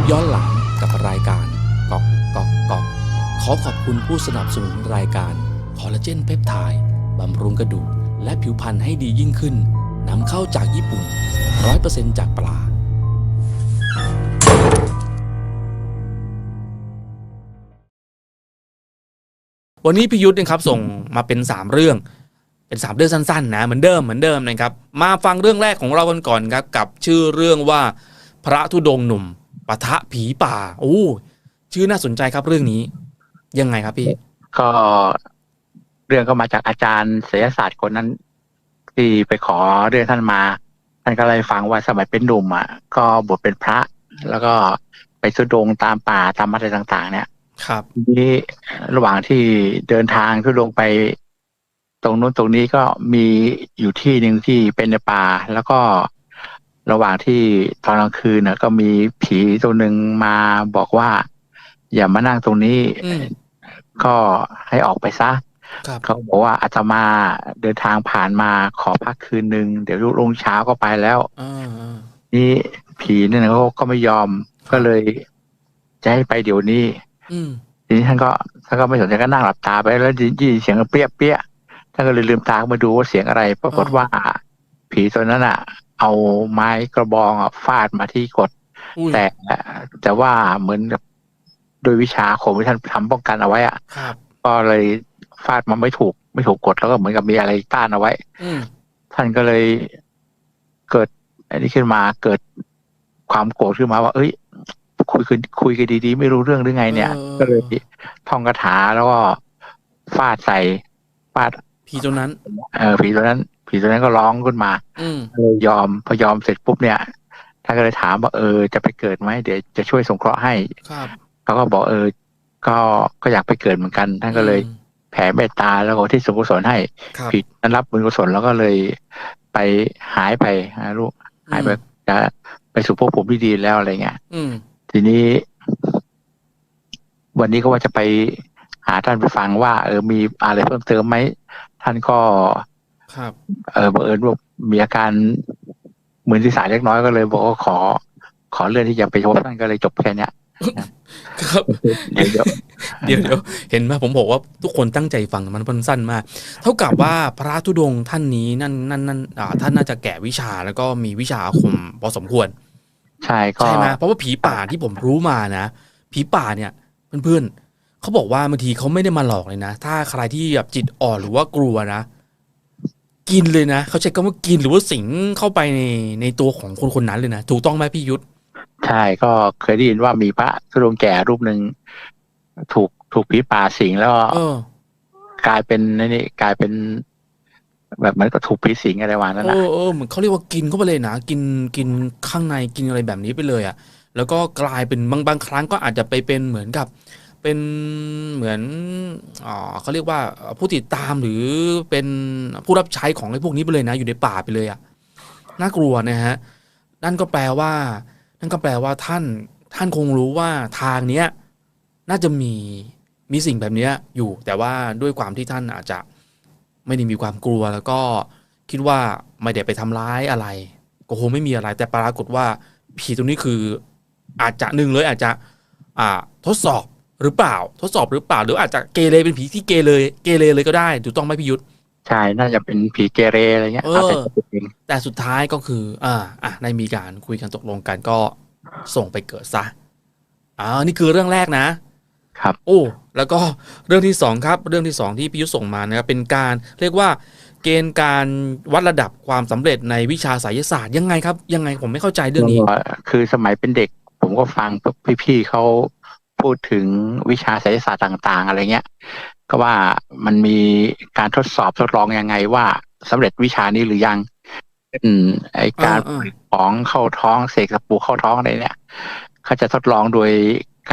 ปย้อนหลังกับรายการกอกกอกกอกขอขอบคุณผู้สนับสนุนรายการคอลลาเจนเพปไทด์บำรุงกระดูกและผิวพรรณให้ดียิ่งขึ้นนำเข้าจากญี่ปุ่น 100%จากปลาวันนี้พิยุทธ์นะครับส่งมาเป็น 3 เรื่อง เป็น 3 เรื่องสั้นๆนะเหมือนเดิมเหมือนเดิมนะครับ มาฟังเรื่องแรกของเรากันก่อนครับกับชื่อเรื่องว่าพระธุดงค์หนุ่ม ปะทะผีป่าโอ้ชื่อน่าสนใจครับเรื่องนี้ ยังไงครับพี่ ก็เรื่องก็มาจากอาจารย์ศิลศาสตร์คนนั้น ที่ไปขอเรื่องท่านมา ท่านก็เลยฟังว่าสมัยเป็นหนุ่มอะก็บวชเป็นพระ แล้วก็ไปสุดงค์ตามป่าตามอะไรต่าง ๆ เนี่ย ครับทีนี้ระหว่างที่เดินทางทุดงค์ไป ตรงนู้นตรงนี้ก็มีอยู่ที่หนึ่งที่เป็นในป่า แล้วก็ ระหว่างที่ตอนกลางคืนน่ะก็มีผีตัวหนึ่งมาบอกว่า อย่ามานั่งตรงนี้อืมก็ให้ออกไปซะครับเขาบอกว่าอาตมาเดินทางผ่านมาขอพักคืนหนึ่งเดี๋ยวลงเช้าก็ไปแล้วอ่าอ่านี่ผีเนี่ยเขาก็ไม่ยอมก็เลยจะให้ไปเดี๋ยวนี้อืมทีนี้ท่านก็ท่านก็ไม่สนใจก็นั่งหลับตาไปแล้วได้ยินเสียงเปรี้ยเปี้ยท่านก็เลยลืมตาขึ้นมาดูว่าเสียงอะไรปรากฏว่าผีตัวนั้นอะ เอาไม้กระบองอะฟาดมาที่กดอุ้ยแต่แต่ว่าเหมือนกับโดยวิชาอาคมที่ท่านทำป้องกันเอาไว้อะครับก็เลยฟาดมันไม่ถูก ไม่ถูกกดแล้วก็เหมือนกับมีอะไรต้านเอาไว้อืมท่านก็เลยเกิดอันนี้ขึ้นมาเกิดความโกรธขึ้นมาว่า เอ้ย คุยกันคุยกันดีๆ ไม่รู้เรื่องหรือไง เนี่ย ก็เลยท่องคาถาแล้วก็ฟาดใส่ฟาดผีตัวนั้น เออผีตัวนั้น ผีตัวนั้นก็ร้องขึ้นมาอืมก็เลยยอมพอยอมเสร็จปุ๊บเนี่ยท่านก็เลยถามว่าเออจะไปเกิดไหมเดี๋ยวจะช่วยสงเคราะห์ให้ครับเขาก็บอกเออ ก็ก็อยากไปเกิดเหมือนกัน ท่านก็เลยอืมแผ่เมตตาแล้วก็ที่สงกุศลให้ครับผิดนั้นรับบุญกุศลแล้วก็เลยไปหายไปหาลูกหายไปจะไปสู่ภพภูมิที่ดีแล้วอะไรเงี้ยอืมทีนี้ วันนี้ก็ว่าจะไปหาท่านไปฟังว่า เออมีอะไรเพิ่มเติมไหมท่านก็ ครับเออบังเอิญว่ามีอาการเหมือนที่สายเล็กน้อยก็เลยบอกว่าขอ ขอเลื่อนที่จะไปพบท่านก็เลยจบแค่เนี้ยครับเดี๋ยวเดี๋ยวเดี๋ยวเดี๋ยวเห็นไหมผมบอกว่าทุกคนตั้งใจฟังมันมันสั้นมาก เท่ากับว่าพระธุดงค์ท่านนี้นั่นนั่นนั่นอ่าท่านน่าจะแก่วิชาแล้วก็มีวิชาอาคมพอสมควร ใช่ก็ใช่ไหมเพราะว่าผีป่าที่ผมรู้มานะผีป่าเนี่ยเพื่อนๆเขาบอกว่าบางทีเขาไม่ได้มาหลอกเลยนะ ถ้าใครที่แบบจิตอ่อนหรือว่ากลัวนะ กินเลยนะเขาใช้คำว่ากินหรือว่าสิงเข้าไปในในตัวของคนคนนั้นเลยนะถูกต้องไหมพี่ยุทธใช่ก็เคยได้ยินว่ามีพระธุดงค์แก่รูปหนึ่งถูกถูกผีป่าสิงแล้วก็เออกลายเป็นนี่นี่กลายเป็นแบบเหมือนกับถูกผีสิงอะไรวานั้นเอนะอเออเหมือนเขาเรียกว่ากินเข้าไปเลยนะกินกินข้างในกินอะไรแบบนี้ไปเลยอะ่ะ แล้วก็กลายเป็นบางบางครั้งก็อาจจะไปเป็นเหมือนกับ เป็นเหมือนเขาเรียกว่าผู้ติดตามหรือเป็นผู้รับใช้ของไอ้พวกนี้ไปเลยนะ อยู่ในป่าไปเลยอะ่ะน่ากลัวนะฮะนั่นก็แปลว่า นั่นก็แปลว่าท่านท่านคงรู้ว่าทางเนี้ยน่าจะมีมีสิ่งแบบนี้อยู่ แต่ว่าด้วยความที่ท่านอาจจะไม่ได้มีความกลัวแล้วก็คิดว่าไม่ได้ไปทำร้ายอะไร ก็คงไม่มีอะไร แต่ปรากฏว่าผีตรงนี้คืออาจจะหนึ่งเลยอาจจะอ่าทดสอบ หรือเปล่า ทดสอบหรือเปล่า หรืออาจจะเกเรเป็นผีที่เกเรเกเรเลยก็ได้ถูกต้องไหมพี่ยุทธใช่น่าจะเป็นผีเกเรอะไรเงี้ยเออเอาแต่ตัวเองแต่สุดท้ายก็คือ อ่า อะได้มีการคุยกันตกลงกันก็ส่งไปเกิดซะอ่านี่คือเรื่องแรกนะ ครับ โอ้แล้วก็เรื่องที่สองครับ เรื่องที่สองที่พี่ยุทธส่งมานะครับเป็นการเรียกว่าเกณฑ์การวัดระดับความสำเร็จในวิชาไสยศาสตร์ยังไงครับ ยังไงผมไม่เข้าใจเรื่องนี้ก็คือสมัยเป็นเด็ก ผมก็ฟังพวกพี่ๆเขา พูดถึงวิชาไสยศาสตร์ต่างๆ อะไรเงี้ย ก็ว่ามันมีการทดสอบทดลองยังไงว่าสำเร็จวิชานี้หรือยังอืมไอการอ่าของเข้าท้องเสกสปูเข้าท้องอะไรเนี่ยเขาจะทดลองโดย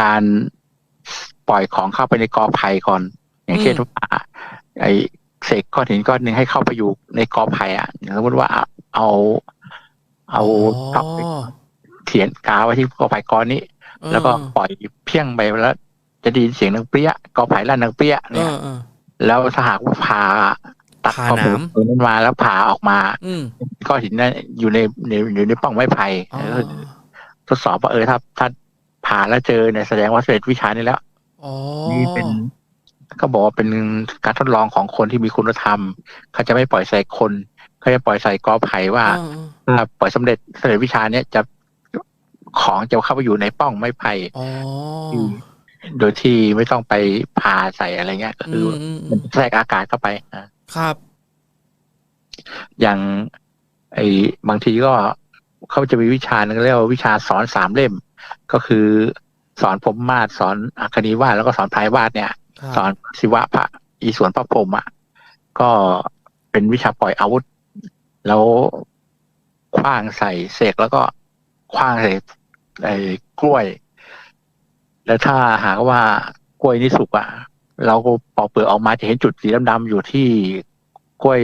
การปล่อยของเข้าไปในกอไผ่ก่อน อย่างเช่นว่าไอเสกก้อนหินก้อนหนึ่งให้เข้าไปอยู่ในกอไผ่อะอย่างสมมติว่าเอาเอาอ๋อเขียนกาไว้ที่กอไผ่ก้อนนี้ แล้วก็ปล่อยเพี้ยงไปแล้ว จะได้ยินเสียงนังเปรี้ยกอไผ่ลั่นนังเปรี้ยเอเนี่ยอเออแล้วถ้าหากว่าผ่าตัดผ่าข้อมูลหนามตรงนั้นมาแล้วผ่าออกมา อืมก้อนหินนั้นอยู่ในในอยู่ในปล่องไม้ไผ่อ๋อแล้วทดสอบว่าเออถ้าถ้าผ่านแล้วเจอเนี่ยแสดงว่าสำเร็จวิชานี้แล้วอ๋อนี่เป็นเขาบอกว่าเป็นการทดลองของคนที่มีคุณธรรม เขาจะไม่ปล่อยใส่คน เขาจะปล่อยใส่กอไผ่ว่าอ่าถ้าปล่อยสำเร็จสำเร็จวิชาเนี้ยจะ ของจะเข้าไปอยู่ในป้องไม้ไผ่อ๋อโดยที่ไม่ต้องไปผ่าใส่อะไรเงี้ยก็อืคือมอืมมันแทรกอากาศเข้าไปอะครับ อย่างไอ้บางทีก็เขาจะมีวิชาหนึงเรียกว่าวิชาสอนสามเล่ม ก็คือ สอนผมมาศสอนอัคคณีวาดแล้วก็สอนพรายวาดเนี่ยครับสอนศิวะพระอีสวนพระพรหมอะก็เป็นวิชาปล่อยอาวุธ แล้วคว้างใส่เสกแล้วก็ คว้างใส่ไอ้กล้วย แล้วถ้าหากว่ากล้วยนี่สุกอะ เราก็ปอกเปลือกออกมาจะเห็นจุดสีดำๆอยู่ที่กล้วย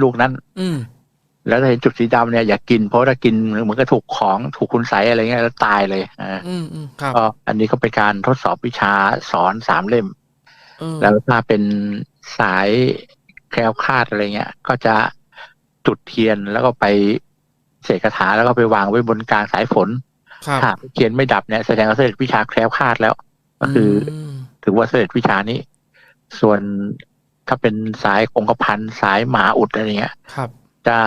ลูกนั้น อืมแล้วถ้าเห็นจุดสีดำเนี่ยอย่ากินเพราะถ้ากินเหมือนกับถูกของถูกคุณใสยอะไรเงี้ยแล้วตายเลยอ่าอืมอืมครับก็อันนี้ก็เป็นการทดสอบวิชาสอนสามเล่มเออแล้วถ้าเป็นสายแคล้วคลาดอะไรเงี้ย ก็จะจุดเทียนแล้วก็ไป เสกคาถาแล้วก็ไปวางไว้บนกลางสายฝนครับถ้าเทียนไม่ดับเนี่ยแสดงว่าเสด็จวิชาแคล้วคลาดแล้ว ก็คืออมถือว่าเสด็จวิชานี้ ส่วนถ้าเป็นสายองคพันธ์สายหมาอุดอะไรเงี้ยครับจะ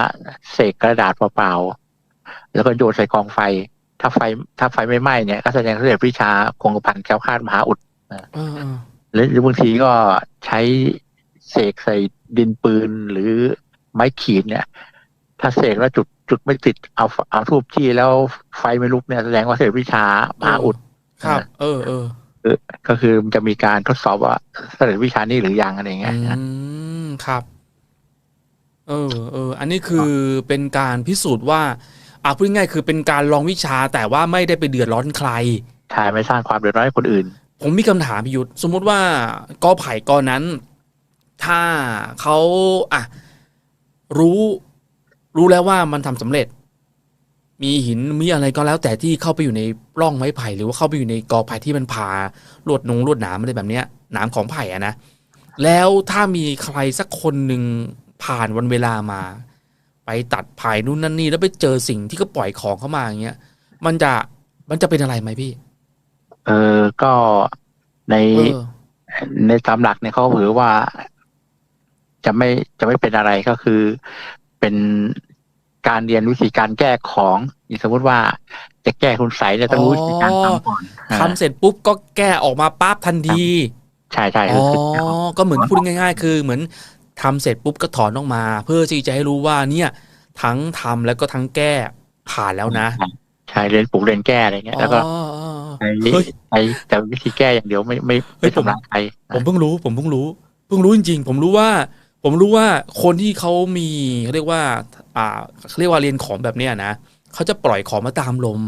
เสกกระดาษเปล่าๆแล้วก็โยนใส่กองไฟ ถ้าไฟ ถ้าไฟไม่ไหม้เนี่ยก็แสดงเสด็จวิชาคงกระพันธ์แคล้วคลาดมหาอุดเออเออหรือหรือบางทีก็ใช้เสกใส่ดินปืนหรือไม้ขีดเนี่ย ถ้าเสกแล้วจุดจุดไม่ติดเอาเอาทูบที่แล้วไฟไม่ลุกเนี่ยแสดงว่าเสด็จวิชามหาอุดครับ เออเออก็คือมันจะมีการทดสอบว่าเสด็จวิชานี้หรือยังอะไรเงี้ยนะอืมครับ เออเออ อันนี้คือเป็นการพิสูจน์ว่าอะพูดง่ายๆคือเป็นการลองวิชาแต่ว่าไม่ได้ไปเดือดร้อนใครใช่ไม่สร้างความเดือดร้อนให้คนอื่น ผมมีคำถามพิยุทธสมมุติว่ากอไผ่กอนั้น ถ้าเขาอะรู้ รู้แล้วว่ามันทำสำเร็จ มีหินมีอะไรก็แล้วแต่ที่เข้าไปอยู่ในร่องไม้ไผ่หรือว่าเข้าไปอยู่ในกอไผ่ที่มันผ่าลวดนงลวดหนามอะไรแบบเนี้ยหนามของไผ่อะนะแล้วถ้ามีใครสักคนหนึ่งผ่านวันเวลามา ไปตัดไผ่นู่นนั่นนี่แล้วไปเจอสิ่งที่เขาปล่อยของเข้ามาอย่างเงี้ยมันจะมันจะเป็นอะไรไหมพี่ เออก็ในเออในตามหลักเนี่ยเขาถือว่า จะไม่จะไม่เป็นอะไรก็คือ เป็น การเรียนวิธีการแก้ของอย่างสมมติว่าจะแก้คุณใสยเนี่ยต้องรู้วิธีการทำก่อนทำเสร็จปุ๊บก็แก้ออกมาปั๊บทันทีใช่ใช่อ๋คืออคือก็เหมือนพูดง่าย ๆ คือเหมือนทำเสร็จปุ๊บก็ถอนออกมา เพื่อที่จะให้รู้ว่าเนี่ย ทั้งทำแล้วก็ทั้งแก้ผ่านแล้วนะใช่เรียนปลูกเรียนแก้อะไรเงี้ยแล้วก็อ๋ออ๋ออ๋อใช้เฮ้ยใช้แต่วิธีแก้อย่างเดียวไม่ไม่เฮ้ไม่ยผมทำร้ายใครผมเพิ่งรู้ ผมเพิ่งรู้ เพิ่งรู้จริงๆ ผมรู้ว่า ผมรู้ว่าคนที่เขามีเขาเรียกว่า อ่าเขาเรียกว่าเรียนของแบบเนี้ยนะเขาจะปล่อยของมาตามลม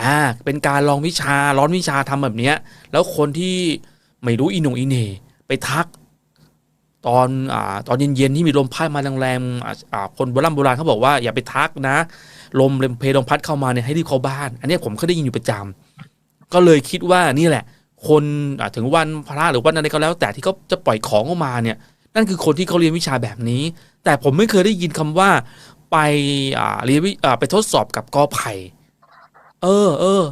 อ่า เป็นการลองวิชาร้อนวิชาทำแบบเนี้ย แล้วคนที่ไม่รู้อีหนงอีเหน่ไปทัก ตอนอ่าตอนเย็นๆที่มีลมพัดมาแรงๆอ่าคนโบราณโบราณเขาบอกว่าอย่าไปทักนะ ลมเพลมพัดเข้ามาเนี่ยให้รีบเข้าบ้าน อันนี้ผมก็ได้ยินอยู่ประจำก็เลยคิดว่านี่แหละ คนถึงวันพระหรือวันอะไรก็แล้ว แต่ที่เขาจะปล่อยของออกมาเนี่ย นั่นคือคนที่เขาเรียนวิชาแบบนี้ แต่ผมไม่เคยได้ยินคำว่า ไปอ่าเรียนวิอ่าไปทดสอบกับกอไผ่เออเออ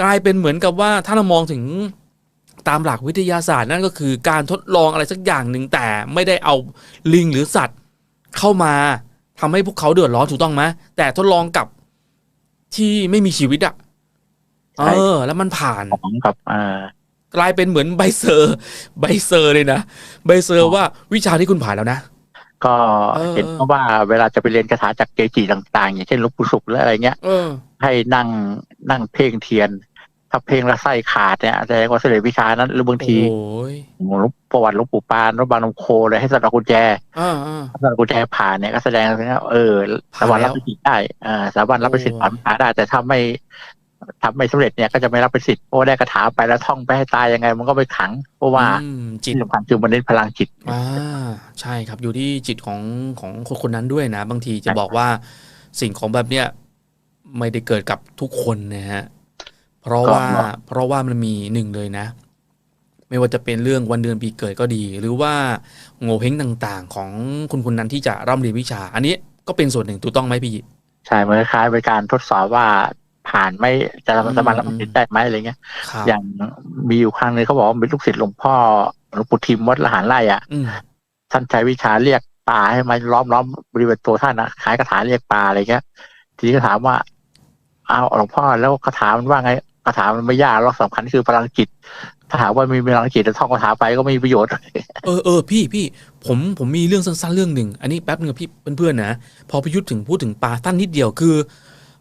กลายเป็นเหมือนกับว่าถ้าเรามองถึงตามหลักวิทยาศาสตร์นั่นก็คือการทดลองอะไรสักอย่างหนึ่งแต่ไม่ได้เอาลิงหรือสัตว์เข้ามาทำให้พวกเขาเดือดร้อนถูกต้องไหมแต่ทดลองกับที่ไม่มีชีวิตอะเออ แล้วมันผ่านกับอ่า กลายเป็นเหมือนใบเซอร์ใบเซอร์เลยนะใบเซอร์ว่าวิชาที่คุณผ่านแล้วนะก็เออเห็นว่าเวลาจะไปเรียนคาถาจากเกจิต่างๆ อย่างเช่นหลวงปู่ศุกร์หรืออะไรเงี้ยเออให้นั่งนั่งเพ่งเทียน ถ้าเพ่งแล้วไส้ขาดเนี่ยแสดงว่าเสด็จวิชานั้นหรือบางทีโอ้ยหลวงประวัติหลวงปู่ปานรถบางลำโคเลยให้สะเดอกกุญแจอ่าอ่าสะเดอกกุญแจผ่านเนี่ยก็แสดงว่าเออผ่าสานมารถแล้วรับไปสิทธิ์ได้อ่าสามารถรับไปสิทธิ์โอ้ผ่านผ่านได้แต่ถ้าไม่ ทำไม่สำเร็จเนี่ยก็จะไม่รับไปสิทธิ์เพราะว่าได้คาถาไปแล้วท่องไปให้ตายยังไง มันก็ไปขัง เพราะว่าอืมจิตที่สำคัญคือมันเน้นพลังจิตอ่าใช่ครับอยู่ที่จิตของของคนคนนั้นด้วยนะ บางทีจะบอกว่าสิ่งของแบบเนี้ยไม่ได้เกิดกับทุกคนนะฮะเพราะว่าก็เพราะว่ามันมีหนึ่งเลยนะ ไม่ว่าจะเป็นเรื่องวันเดือนปีเกิดก็ดี หรือว่าโง่เฮงต่างๆ ของคนคนนั้นที่จะร่ำเรียนวิชา อันนี้ก็เป็นส่วนหนึ่งถูกต้องไหมพี่ใช่มันคล้ายๆเป็นการทดสอบว่า ผ่านไหม่จะอืมสามารถรับผิดได้ไหมอะไรเงี้ยครับอย่างมีอยู่ครั้งหนึงเขาบอกว่าเป็นลูกศิษย์หลวงพ่อหลวงปู่ทิมวัดละหารไร่อะอืมท่านใช้วิชาเรียกปลาให้มันล้อมล้อมบริเวณตัวท่านนะคล้ายคาถาเรียกปลาอะไรเงี้ย ทีนี้ก็ถามว่า เอาหลวงพ่อแล้วคาถามันว่าไงคาถามันไม่ยากหรอกสำคัญคือพลังจิตถ้าหากว่ามีพลังจิตจะท่องคาถาไปก็ไม่มีประโยชน์ เออเออพี่พี่ผมผมมีเรื่องสั้นๆเรื่องหนึ่งอันนี้แป๊บนึงอะพี่เพื่อนๆนะพอพิยุทธ์ถึงพูดถึงปลาสั้นนิดเดียวคือ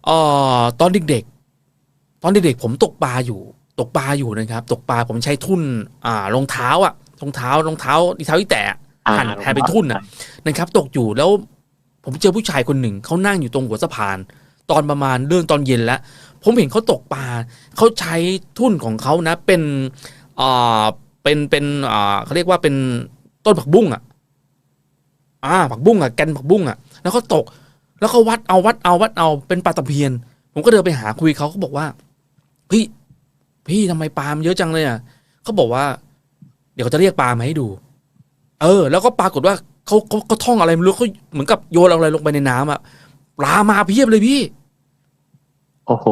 เอ่อตอนเด็กๆ ตอนเด็กๆผมตกปลาอยู่ ตกปลาอยู่นะครับ ตกปลาผมใช้ทุ่นอ่ารองเท้าอะรองเท้ารองเท้าอีเท้าอีแตะหั่นแทนเป็นทุ่นอะนะครับ ตกอยู่แล้วผมเจอผู้ชายคนหนึ่งเขานั่งอยู่ตรงหัวสะพาน ตอนประมาณเรื่องตอนเย็นแล้ว ผมเห็นเขาตกปลาเขาใช้ทุ่นของเขานะ เป็นอ่าเป็นเป็นอ่าเขาเรียกว่าเป็นต้นผักบุ้งอะอ่าผักบุ้งอะแกนผักบุ้งอะแล้วเขาตก แล้วเขาวัดเอาวัดเอาวัดเอาเป็นปลาตะเพียน ผมก็เดินไปหาคุยเขาเขาบอกว่าพี่พี่ทำไมปลามันเยอะจังเลยอะเขาบอกว่า เดี๋ยวเขาจะเรียกปลามาให้ดู เออ แล้วก็ปรากฏว่าเขาเขาเขาท่องอะไรไม่รู้เขาเหมือนกับโยนอะไรลงไปในน้ำอะปลามาเพียบเลยพี่โอ้โห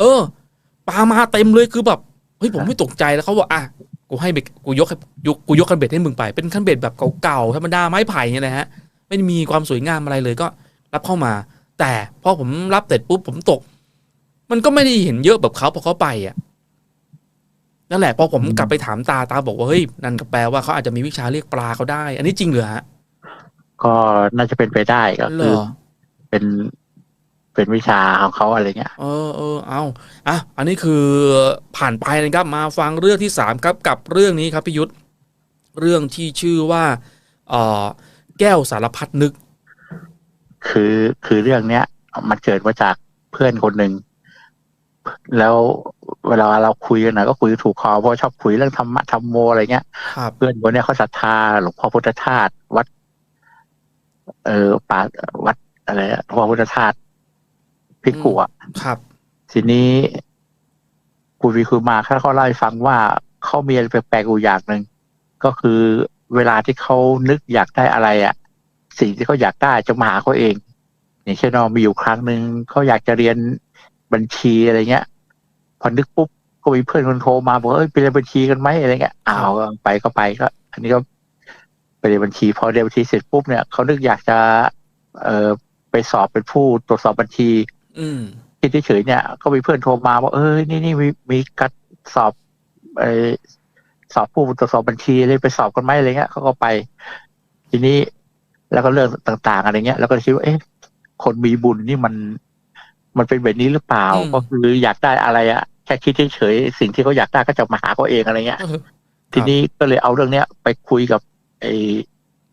เออปลามาเต็มเลยคือแบบเฮ้ยผมไม่ตกใจแล้วเขาบอกอะกูให้เบ็ดกูยกให้ยกกูยกคันเบ็ดให้มึงไปเป็นคันเบ็ดแบบเก่าๆธรรมดาไม้ไผ่เนี่ยแหละฮะ ไม่ได้มีความสวยงามอะไรเลยก็ รับเข้ามา แต่พอผมรับเสร็จปุ๊บผมตก มันก็ไม่ได้เห็นเยอะแบบเขาพอเขาไปอะนั่นแหละพอผมอืมกลับไปถามตาตาบอกว่าเฮ้ยนั่นก็แปลว่าเขาอาจจะมีวิชาเรียกปลาเขาได้ อันนี้จริงเหรอฮะก็น่าจะเป็นไปได้ก็เหรคืออเป็นเป็นวิชาของเขาอะไรเงี้ย เออเออเอาอะอันนี้คือผ่านไปนะครับมาฟังเรื่องที่สามครับกับเรื่องนี้ครับพี่ยุทธเรื่องที่ชื่อว่าเอ่อแก้วสารพัดนึก คือคือเรื่องเนี้ย มันเกิดมาจากเพื่อนคนหนึ่งแล้วเวลาเราคุยกันนะก็คุยถูกคอเพราะชอบคุยเรื่องธรรมะธรรมโมอะไรเงี้ยครับเพื่อนคนเนี้ยเขาศรัทธาหลวงพ่อพุทธทาสวัด เออป่าวัดอะไรอะหลวงพ่อพุทธทาสพิกุอะครับ ทีนี้คุยไปคุยมาเขาเล่าให้ฟังว่าเขามีอะไรแปลกๆอยู่อย่างหนึ่งก็คือเวลาที่เขานึกอยากได้อะไรอะ สิ่งที่เขาอยากได้จะมาหาเขาเอง อย่างเช่นว่ามีอยู่ครั้งหนึ่งเขาอยากจะเรียนบัญชีอะไรเงี้ย พอนึกปุ๊บก็มีเพื่อนคนโทรมาบอกว่าเอ้ยไปเรียนบัญชีกันไหมอะไรเงี้ยอ้าวไปก็ไปก็ อันนี้ก็ไปเรียนบัญชีพอเรียนบัญชีเสร็จปุ๊บเนี่ยเขานึกอยากจะ เออไปสอบเป็นผู้ตรวจสอบบัญชี อืมคิดเฉยๆเนี่ย ก็มีเพื่อนโทรมาว่าเออนี่นี่มีมีการสอบไอสอบผู้ตรวจสอบบัญชีเลยไปสอบกันไหมอะไรเงี้ยเขาก็ไป ทีนี้ แล้วก็เรื่องต่าง ๆ อะไรเงี้ย แล้วก็คิดว่าเอ๊ะคนมีบุญนี่มัน มันเป็นแบบนี้หรือเปล่าอืมก็คืออยากได้อะไรอะแค่คิดเฉยๆสิ่งที่เขาอยากได้ก็จะมาหาเขาเองอะไรเงี้ยเออทีนี้ก็เลยเอาเรื่องเนี้ย ไปคุยกับ ไอ้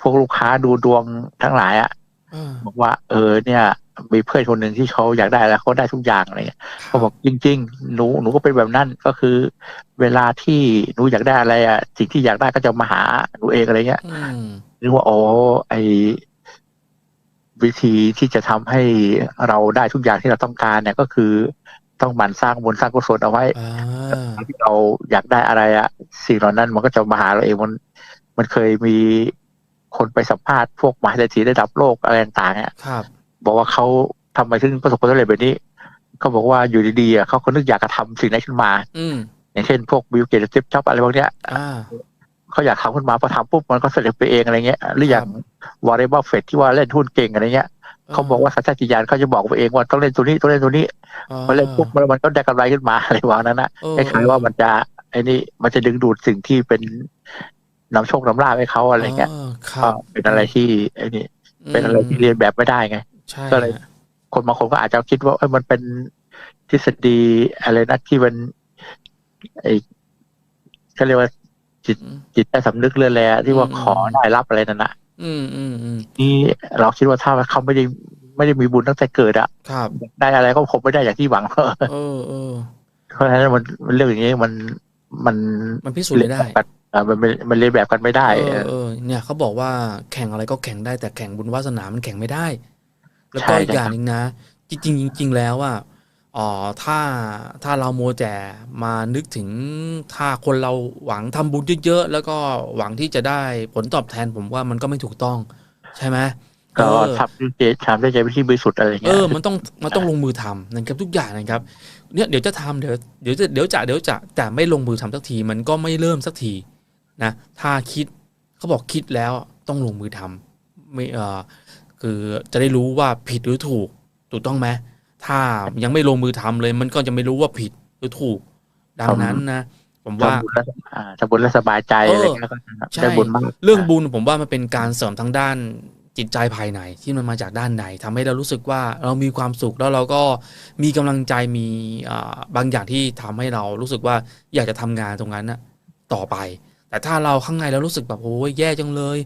พวกลูกค้าดูดวงทั้งหลายอะเออบอกว่า เออ เนี่ยมีเพื่อนคนหนึ่งที่เขาอยากได้แล้วเขาได้ทุกอย่างอะไรเงี้ยเขาบอกจริง ๆ หนูหนูก็เป็นแบบนั้นก็คือ เวลาที่หนูอยากได้อะไรอะ สิ่งที่อยากได้ก็จะมาหาหนูเองอะไรเงี้ยอืม นึกว่าอ๋อไอวิธีที่จะทำให้เราได้ทุกอย่างที่เราต้องการเนี่ยก็คือ ต้องหมั่นสร้างบุญสร้างกุศลเอาไว้อ่าที่เราอยากได้อะไรอะสิ่งเหล่านั้นมันก็จะมาหาเราเองมัน มันเคยมีคนไปสัมภาษณ์พวกมหาเศรษฐีระดับโลกอะไรต่างๆเนี่ยครับบอกว่าเขาทำไมถึงประสบความสำเร็จแบบนี้เขาบอกว่าอยู่ดีๆอะเขาก็นึกอยากจะทำสิ่งนั้นขึ้นมา อืมอย่างเช่นพวกบิลเกตซิปช็อปอะไรพวกเนี้ยอ่า เขาอยากทำขึ้นมาพอทำปุ๊บมันก็สำเร็จไปเองอะไรเงี้ยหรืออย่างวอร์เรนบัฟเฟตที่ว่าเล่นหุ้นเก่งอะไรเงี้ยเขาบอกว่าสัญชาตญาณเขาจะบอกไปเองว่าต้องเล่นตัวนี้ต้องเล่นตัวนี้พอเล่นปุ๊บมันมันก็ได้กำไรขึ้นมาอะไรวางนั้นนะเออคล้ายๆว่ามันจะไอ้นี่มันจะดึงดูดสิ่งที่เป็นนำโชคนำลาภให้เขาอะไรเงี้ยครัก็บเป็นอะไรที่ไอ้นี่เป็นอะไรที่เรียนแบบไม่ได้ไงใช่ก็เลย คนบางคนก็อาจจะคิดว่าเอ้ยมันเป็นทฤษฎีอะไรนะที่มันไอ้เขาเรียกว่า จิตจิตใต้สำนึกเรือแลที่ว่าขอได้รับอะไรนั่นนะอืมอืมอืมนี่เราคิดว่าถ้าเขาไม่ได้ไม่ได้มีบุญตั้งแต่เกิดอะครับ ได้อะไรก็คงไม่ได้อย่างที่หวังเออเออเพราะฉะนั้นมันมันเรื่องอย่างนี้มันมันมันพิสูจน์ไม่ได้เรียนแบบกันอ่ามันมันมันเรียนแบบกันไม่ได้เออเออเนี่ยเขาบอกว่าแข่งอะไรก็แข่งได้แต่แข่งบุญวาสนามันแข่งไม่ได้ แล้วก็ใช่อีกอย่างครับหนึ่งนะ จริงๆจริงๆแล้วว่า อ๋อถ้าถ้าเราโมวแต่มานึกถึงถ้าคนเราหวังทำบุญเยอะๆแล้วก็หวังที่จะได้ผลตอบแทนผมว่ามันก็ไม่ถูกต้อง ใช่ไหมก็เออทำด้วยใจทำด้วยใจวิธีบริสุทธิ์อะไรอย่างเอเงี้ยอมันต้องมันต้องลงมือทำนะครับทุกอย่างนะครับเนี่ยเดี๋ยวจะทำเดี๋ยวเดี๋ยวจะเดี๋ยวจะเดี๋ยวจะแต่ไม่ลงมือทำสักทีมันก็ไม่เริ่มสักทีนะถ้าคิดเขาบอกคิดแล้วต้องลงมือทำไม่เออคือจะได้รู้ว่าผิดหรือถูกถูกต้องไหม ถ้ายังไม่ลงมือทำเลย มันก็จะไม่รู้ว่าผิดหรือถูก ดังนั้นนะผมว่าทำบุญแล้วอ่าทำบุญแล้วสบายใจเออออะไรเงี้ยแล้วก็ใช่ได้บุญมากเรื่องบุญผมว่ามันเป็นการเสริมทางด้านจิตใจภายในที่มันมาจากด้านในทำให้เรารู้สึกว่าเรามีความสุขแล้วเราก็มีกำลังใจมีอ่าบางอย่างที่ทำให้เรารู้สึกว่าอยากจะทำงานตรงนั้นนะต่อไป แต่ถ้าเราข้างในเรารู้สึกแบบโอ้ยแย่จังเลย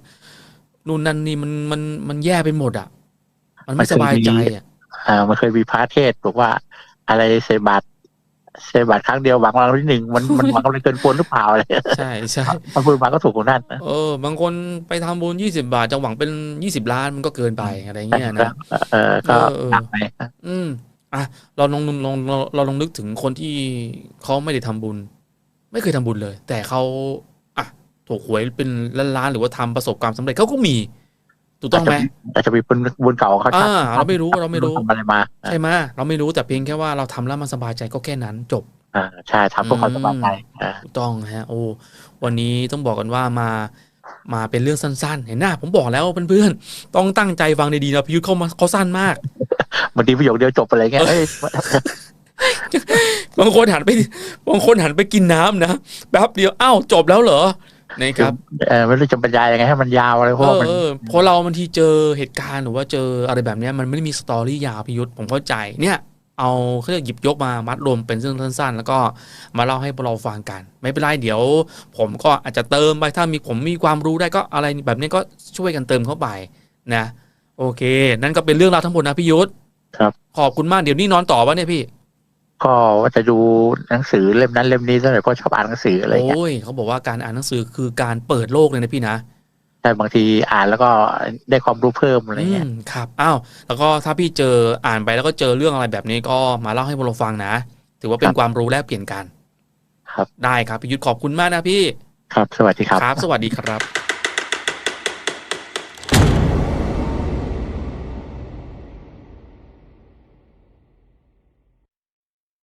นู่นนั่นนี่มันมันมันแย่ไปหมดอะ มันไม่สบายใจอะ อ่ามันเคยมีพระเทศน์บอกว่า อะไรเสบาทเสบาทครั้งเดียวหวังรางวัลที่หนึ่งมันมันหวังอะไรเกินควรหรือเปล่าอะไรใช่ใช่มันพูดมาก็ถูกของนั่นนะเออบางคนไปทำบุญยี่สิบาทจะหวังเป็นยี่สิบล้านมันก็เกินไปอะไรเงี้ยนะเออก็เออเออหนักไปอืมอะเราลองลองลองเราเราลองนึกถึงคนที่เขาไม่ได้ทำบุญ ไม่เคยทำบุญเลย แต่เขาอะถูกหวยเป็นล้านๆหรือว่าทำประสบความสำเร็จเขาก็มี ถูกต้องไหมอาจจะมีบุญบุญเก่าของเขาอ่าเราไม่รู้เราไม่รู้ทำอะไรมาใช่ไหมเราไม่รู้แต่เพียงแค่ว่าเราทำแล้วมันสบายใจก็แค่นั้นจบอ่าใช่ทำเพื่อความสบายใจอ่าถูกต้องฮะโอ้วันนี้ต้องบอกกันว่ามามาเป็นเรื่องสั้นๆ เห็นหน้าผมบอกแล้วเพื่อนๆ ต้องตั้งใจฟังดีๆนะพิยุทธ์เขามาเขาสั้นมากบางทีประโยคเดียวจบไปเลยเงี้ยเอ้ยบางคนหันไปบางคนหันไปกินน้ำนะแป๊บเดียวอ้าวจบแล้วเหรอ นะครับเออไม่รู้จะบรรยายยังไงให้มันยาวอะไรเพเอราะว่าอมันเออพอเราบางทีเจอเหตุการณ์หรือว่าเจออะไรแบบเนี้ยมันไม่ได้มีสตอรี่ยาวพิยุทธ์ผมเข้าใจเนี่ยเอาเขาเรียกหยิบยกมามัดรวมเป็นเรื่องสั้นๆ แล้วก็มาเล่าให้พวกเราฟังกัน ไม่เป็นไรเดี๋ยว ผมก็อาจจะเติมไปถ้ามีผมมีความรู้ได้ก็อะไรแบบนี้ก็ช่วยกันเติมเข้าไปนะ โอเค นั่นก็เป็นเรื่องราวทั้งหมดนะพี่ยุทธครับ ขอบคุณมากเดี๋ยวนี้นอนต่อวะเนี่ยพี่ ก็ว่าจะดูหนังสือเล่มนั้นเล่มนี้ซะหน่อยเพราะชอบอ่านหนังสืออะไรเงี้ยโอ้ยเขาบอกว่าการอ่านหนังสือคือการเปิดโลกเลยนะพี่นะแต่บางทีอ่านแล้วก็ได้ความรู้เพิ่มอะไรเงี้ยอืมครับอ้าวแล้วก็ถ้าพี่เจออ่านไปแล้วก็เจอเรื่องอะไรแบบนี้ก็มาเล่าให้พวกเราฟังนะ ถือว่าเป็นครับความรู้แลกเปลี่ยนกัน ครับได้ครับพี่ยุทธขอบคุณมากนะพี่ ครับ สวัสดีครับครับ สวัสดีครับ